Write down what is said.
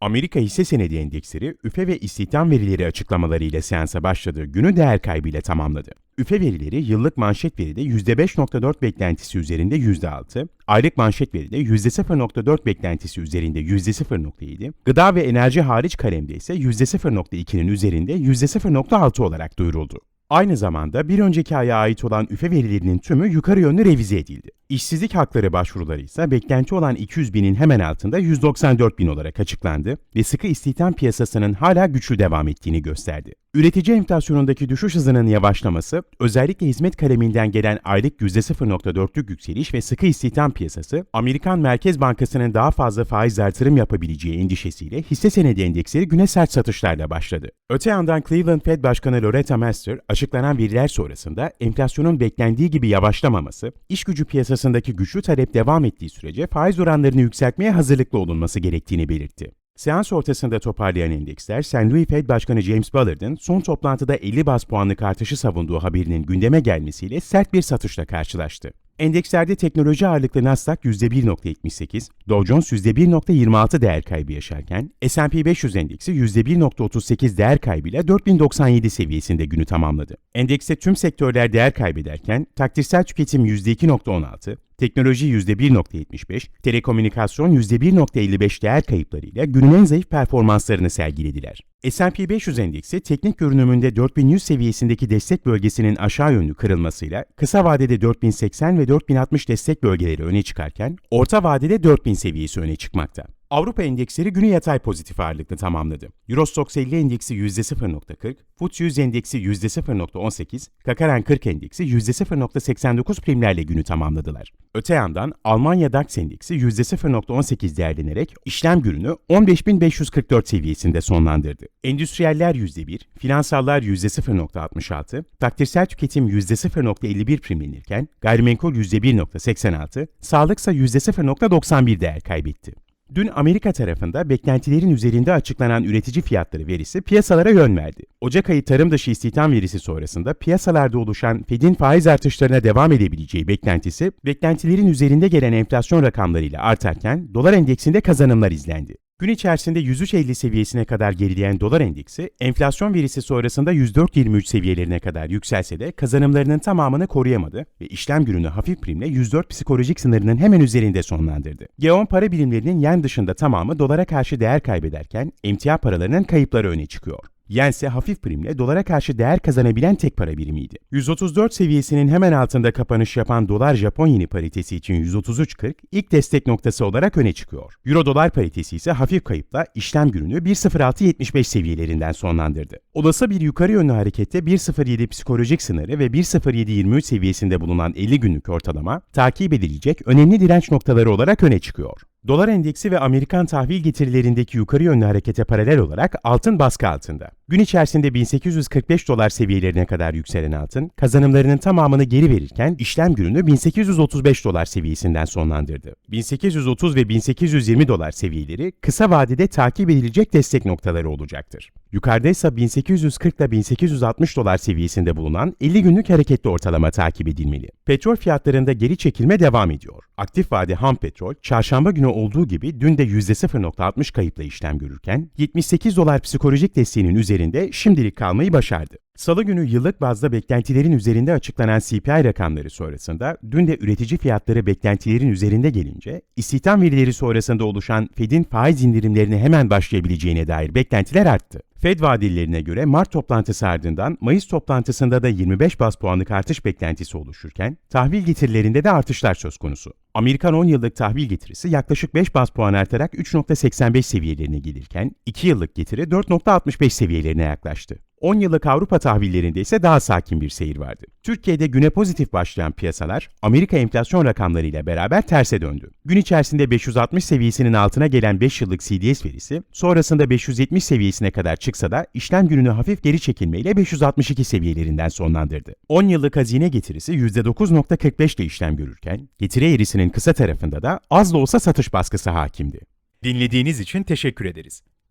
Amerika hisse senedi endeksleri üfe ve istihdam verileri açıklamalarıyla seansa başladığı günü değer kaybıyla tamamladı. Üfe verileri yıllık manşet veride %5.4 beklentisi üzerinde %6, aylık manşet veride %0.4 beklentisi üzerinde %0.7, gıda ve enerji hariç kalemde ise %0.2'nin üzerinde %0.6 olarak duyuruldu. Aynı zamanda bir önceki aya ait olan üfe verilerinin tümü yukarı yönlü revize edildi. İşsizlik hakları başvuruları ise beklenti olan 200 binin hemen altında 194 bin olarak açıklandı ve sıkı istihdam piyasasının hala güçlü devam ettiğini gösterdi. Üretici enflasyonundaki düşüş hızının yavaşlaması, özellikle hizmet kaleminden gelen aylık %0.4'lük yükseliş ve sıkı istihdam piyasası, Amerikan Merkez Bankası'nın daha fazla faiz artırım yapabileceği endişesiyle hisse senedi endeksleri güne sert satışlarla başladı. Öte yandan Cleveland Fed Başkanı Loretta Mester, açıklanan veriler sonrasında enflasyonun beklendiği gibi yavaşlamaması, iş gücü piyasasındaki güçlü talep devam ettiği sürece faiz oranlarını yükseltmeye hazırlıklı olunması gerektiğini belirtti. Seans ortasında toparlayan endeksler, St. Louis Fed Başkanı James Bullard'ın son toplantıda 50 bas puanlık artışı savunduğu haberinin gündeme gelmesiyle sert bir satışla karşılaştı. Endekslerde teknoloji ağırlıklı Nasdaq %1.78, Dow Jones %1.26 değer kaybı yaşarken, S&P 500 endeksi %1.38 değer kaybıyla 4097 seviyesinde günü tamamladı. Endekste tüm sektörler değer kaybederken, takdirsel tüketim %2.16, teknoloji %1.75, telekomünikasyon %1.55 değer kayıplarıyla günün en zayıf performanslarını sergilediler. S&P 500 endeksi teknik görünümünde 4100 seviyesindeki destek bölgesinin aşağı yönlü kırılmasıyla kısa vadede 4080 ve 4060 destek bölgeleri öne çıkarken orta vadede 4000 seviyesi öne çıkmakta. Avrupa endeksleri günü yatay pozitif ağırlıklı tamamladı. Eurostoxx 50 endeksi %0.40, FTSE 100 endeksi %0.18, Kakaran 40 endeksi %0.89 primlerle günü tamamladılar. Öte yandan Almanya DAX endeksi %0.18 değerlenerek işlem gününü 15.544 seviyesinde sonlandırdı. Endüstriyeller %1, finansallar %0.66, takdirsel tüketim %0.51 primlenirken gayrimenkul %1.86, sağlıksa %0.91 değer kaybetti. Dün Amerika tarafında beklentilerin üzerinde açıklanan üretici fiyatları verisi piyasalara yön verdi. Ocak ayı tarım dışı istihdam verisi sonrasında piyasalarda oluşan Fed'in faiz artışlarına devam edebileceği beklentisi, beklentilerin üzerinde gelen enflasyon rakamlarıyla artarken dolar endeksinde kazanımlar izlendi. Gün içerisinde 103.50 seviyesine kadar gerileyen dolar endeksi, enflasyon verisi sonrasında 104.23 seviyelerine kadar yükselse de kazanımlarının tamamını koruyamadı ve işlem gününü hafif primle 104 psikolojik sınırının hemen üzerinde sonlandırdı. G10 para birimlerinin yen dışında tamamı dolara karşı değer kaybederken emtia paralarının kayıpları öne çıkıyor. Yen ise hafif primle dolara karşı değer kazanabilen tek para birimiydi. 134 seviyesinin hemen altında kapanış yapan dolar Japon yeni paritesi için 133.40 ilk destek noktası olarak öne çıkıyor. Euro dolar paritesi ise hafif kayıpla işlem gününü 1.0675 seviyelerinden sonlandırdı. Olası bir yukarı yönlü harekette 1.07 psikolojik sınırı ve 1.0723 seviyesinde bulunan 50 günlük ortalama takip edilecek önemli direnç noktaları olarak öne çıkıyor. Dolar endeksi ve Amerikan tahvil getirilerindeki yukarı yönlü harekete paralel olarak altın baskı altında. Gün içerisinde 1845 dolar seviyelerine kadar yükselen altın, kazanımlarının tamamını geri verirken işlem gününü 1835 dolar seviyesinden sonlandırdı. 1830 ve 1820 dolar seviyeleri kısa vadede takip edilecek destek noktaları olacaktır. Yukarıda ise 1840 ile 1860 dolar seviyesinde bulunan 50 günlük hareketli ortalama takip edilmeli. Petrol fiyatlarında geri çekilme devam ediyor. Aktif vade ham petrol, çarşamba günü olduğu gibi dün de %0.60 kayıpla işlem görürken 78 dolar psikolojik desteğinin üzerinde şimdilik kalmayı başardı. Salı günü yıllık bazda beklentilerin üzerinde açıklanan CPI rakamları sonrasında dün de üretici fiyatları beklentilerin üzerinde gelince istihdam verileri sonrasında oluşan Fed'in faiz indirimlerine hemen başlayabileceğine dair beklentiler arttı. Fed vadelilerine göre Mart toplantısı ardından Mayıs toplantısında da 25 bas puanlık artış beklentisi oluşurken tahvil getirilerinde de artışlar söz konusu. Amerikan 10 yıllık tahvil getirisi yaklaşık 5 bas puan artarak 3.85 seviyelerine gelirken 2 yıllık getiri 4.65 seviyelerine yaklaştı. 10 yıllık Avrupa tahvillerinde ise daha sakin bir seyir vardı. Türkiye'de güne pozitif başlayan piyasalar Amerika enflasyon rakamlarıyla beraber terse döndü. Gün içerisinde 560 seviyesinin altına gelen 5 yıllık CDS verisi sonrasında 570 seviyesine kadar çıksa da işlem gününü hafif geri çekilmeyle 562 seviyelerinden sonlandırdı. 10 yıllık hazine getirisi %9.45 ile işlem görürken getiri eğrisinin kısa tarafında da az da olsa satış baskısı hakimdi. Dinlediğiniz için teşekkür ederiz.